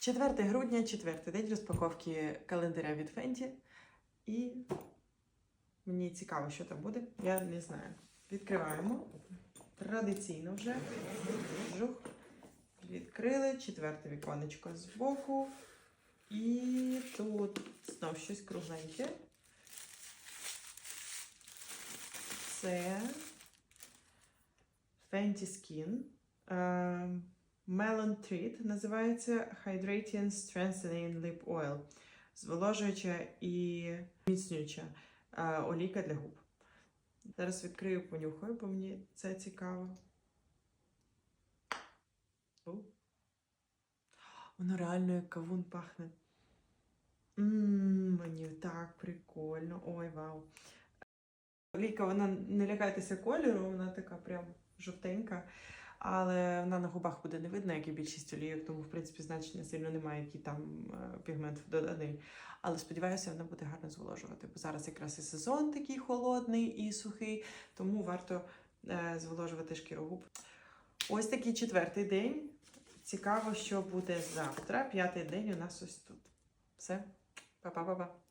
4 грудня, четвертий день розпаковки календаря від Фенті. І мені цікаво, що там буде. Я не знаю. Відкриваємо. Традиційно вже. Жух. Відкрили четверте віконечко збоку. І тут знов щось кругленьке. Це Fenty Skin. Melon Treat називається Hydrating Strengthening Lip Oil. Зволожуюча і міцнююча е, олійка для губ. Зараз відкрию, понюхаю, бо мені це цікаво. О. Воно реально як кавун пахне. Ммм, мені так прикольно. Ой, вау. Олійка, вона не лякайтеся кольору, вона така прям жовтенька. Але вона на губах буде не видно, як і більшість олійок, тому, в принципі, значення сильно немає, який там е, пігмент доданий. Але сподіваюся, вона буде гарно зволожувати. Бо зараз якраз і сезон такий холодний і сухий, тому варто е, зволожувати шкіру губ. Ось такий четвертий день. Цікаво, що буде завтра. П'ятий день у нас ось тут. Все, па-па-па-па.